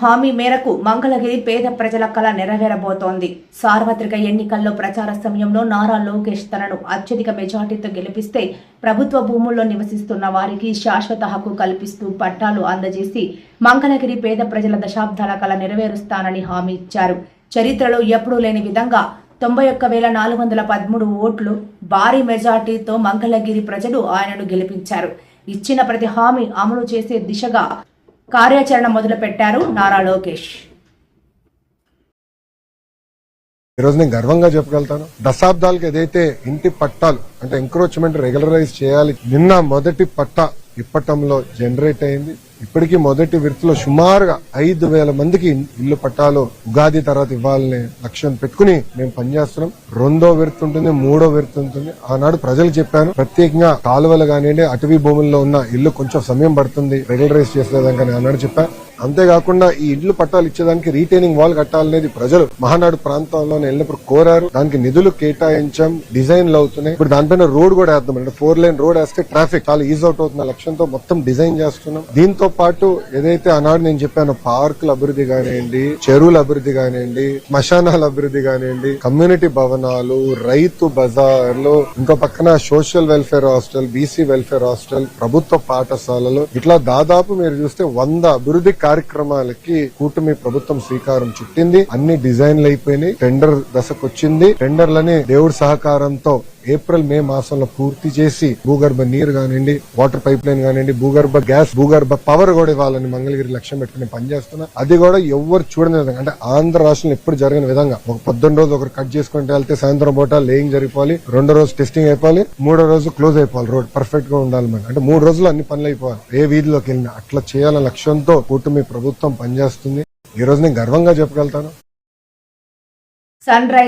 హామీ మేరకు మంగళగిరి పేద ప్రజల కళ నెరవేరబోతోంది. సార్వత్రిక ఎన్నికల్లో ప్రచార సమయంలో నారా లోకేష్ తనను అత్యధిక మెజార్టీతో గెలిపిస్తే ప్రభుత్వ భూముల్లో నివసిస్తున్న వారికి శాశ్వత హక్కు కల్పిస్తూ పట్టాలు అందజేసి మంగళగిరి పేద ప్రజల దశాబ్దాల కళ నెరవేరుస్తానని హామీ ఇచ్చారు. చరిత్రలో ఎప్పుడూ లేని విధంగా తొంభై ఒక్క వేల నాలుగు వందల పదమూడు ఓట్లు భారీ మెజార్టీతో మంగళగిరి ప్రజలు ఆయనను గెలిపించారు. ఇచ్చిన ప్రతి హామీ అమలు చేసే దిశగా కార్యాచరణ మొదలుపెట్టారు నారా లోకేష్. ఈ నేను గర్వంగా చెప్పగలుగుతాను. దశాబ్దాలకు ఏదైతే ఇంటి పట్టాలు అంటే ఎంక్రోచ్మెంట్ రెగ్యులరైజ్ చేయాలి నిన్న మొదటి పట్టా ఇప్పటంలో జనరేట్ అయింది. ఇప్పటికీ మొదటి విడతలో సుమారుగా ఐదు వేల మందికి ఇల్లు పట్టాలు ఉగాది తర్వాత ఇవ్వాలనే లక్ష్యం పెట్టుకుని మేము పనిచేస్తున్నాం. రెండో విడత ఉంటుంది మూడో విడత ఉంటుంది. ఆనాడు ప్రజలు చెప్పాను ప్రత్యేకంగా కాలువలు కానివ్వండి అటవీ భూముల్లో ఉన్న ఇల్లు కొంచెం సమయం పడుతుంది రెగ్యులరైజ్ చేసేదానికి ఆనాడు చెప్పాను అంతేకాకుండా ఈ ఇళ్ళు పట్టాలు ఇచ్చేదానికి రీటైనింగ్ వాల్ కట్టాలనేది ప్రజలు మహానాడు ప్రాంతాల్లో వెళ్ళినప్పుడు కోరారు. దానికి నిధులు కేటాయించాం డిజైన్లు అవుతున్నాయి. ఇప్పుడు దానిపైన రోడ్ కూడా వేద్దాం అంటే ఫోర్ లైన్ రోడ్ వేస్తే ట్రాఫిక్ చాలా ఈజ్ అవుట్ అవుతున్న లక్ష్యంతో మొత్తం డిజైన్ చేస్తున్నాం. దీంతో పాటు ఏదైతే ఆనాడు నేను చెప్పాను పార్కుల అభివృద్ధి కానివ్వండి చెరువుల అభివృద్ధి కానివ్వండి శ్మశానాల అభివృద్ధి కానివ్వండి కమ్యూనిటీ భవనాలు రైతు బజార్లు ఇంకో పక్కన social welfare hostel BC welfare hostel ప్రభుత్వ పాఠశాలలు. ఇట్లా దాదాపు మీరు చూస్తే వంద అభివృద్ధి కార్యక్రమాలకి కూటమి ప్రభుత్వం శ్రీకారం చుట్టింది. అన్ని డిజైన్లు అయిపోయినాయి. టెండర్ దశకు వచ్చింది టెండర్లని దేవుడి సహకారంతో ఏప్రిల్ మే మాసంలో పూర్తి చేసి భూగర్భ నీరు కానివ్వండి వాటర్ పైప్ లైన్ కానివ్వండి భూగర్భ గ్యాస్ భూగర్భ పవర్ కూడా ఇవ్వాలని మంగళగిరి లక్ష్యం పెట్టుకుని పనిచేస్తున్నా. అది కూడా ఎవ్వరు చూడని విధంగా అంటే ఆంధ్ర రాష్ట్రంలో ఎప్పుడు జరిగిన విధంగా ఒక పొద్దున్న రోజు ఒకరు కట్ చేసుకుంటే వెళ్తే సాయంత్రం పూట లేయింగ్ జరిగిపోవాలి రెండో రోజు టెస్టింగ్ అయిపోవాలి మూడో రోజు క్లోజ్ అయిపోవాలి రోడ్ పర్ఫెక్ట్గా ఉండాలి మనం అంటే మూడు రోజులు అన్ని పనులు అయిపోవాలి. ఏ వీధిలోకి వెళ్ళినా అట్లా చేయాలనే లక్ష్యంతో కూటమి ప్రభుత్వం పనిచేస్తుంది. ఈ రోజు నేను గర్వంగా చెప్పగలుగుతాను. Sun rise